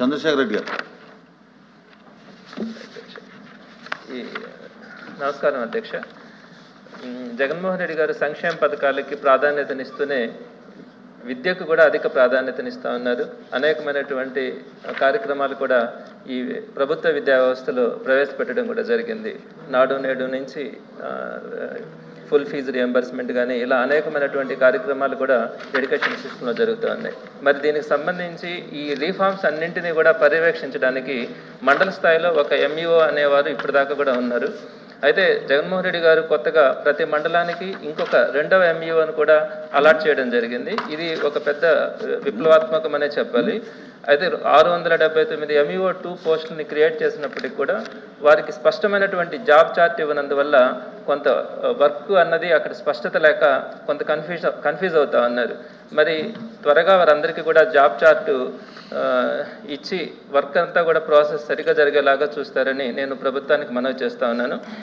చంద్రశేఖర్ రెడ్డి గారు. నమస్కారం అధ్యక్ష. జగన్మోహన్ రెడ్డి గారు సంక్షేమ పథకాలకి ప్రాధాన్యతనిస్తూనే విద్యకు కూడా అధిక ప్రాధాన్యతనిస్తూ ఉన్నారు. అనేకమైనటువంటి కార్యక్రమాలు కూడా ఈ ప్రభుత్వ విద్యా వ్యవస్థలో ప్రవేశపెట్టడం కూడా జరిగింది. నాడు నేడు నుంచి ఫుల్ ఫీజు రియంబర్స్మెంట్ కానీ ఇలా అనేకమైనటువంటి కార్యక్రమాలు కూడా ఎడ్యుకేషన్ సిస్టంలో జరుగుతూ ఉన్నాయి మరి దీనికి సంబంధించి ఈ రీఫార్మ్స్ అన్నింటినీ కూడా పర్యవేక్షించడానికి మండల స్థాయిలో ఒక ఎంఈఓ అనేవారు ఇప్పటిదాకా కూడా ఉన్నారు. అయితే జగన్మోహన్ రెడ్డి గారు కొత్తగా ప్రతి మండలానికి ఇంకొక రెండవ ఎంఈఓను కూడా అలాట్ చేయడం జరిగింది. ఇది ఒక పెద్ద విప్లవాత్మకమనే చెప్పాలి. అయితే ఆరు వందల డెబ్బై తొమ్మిది ఎంఈఓ టూ పోస్టులని క్రియేట్ చేసినప్పటికి కూడా వారికి స్పష్టమైనటువంటి జాబ్ చార్ట్ ఇవ్వనందువల్ల కొంత వర్క్ అన్నది అక్కడ స్పష్టత లేక కొంత కన్ఫ్యూజ్ కన్ఫ్యూజ్ అవుతా ఉన్నారు. మరి త్వరగా వారందరికీ కూడా జాబ్ చార్టు ఇచ్చి వర్క్ అంతా కూడా ప్రాసెస్ సరిగా జరిగేలాగా చూస్తారని నేను ప్రభుత్వానికి మనవి చేస్తా ఉన్నాను.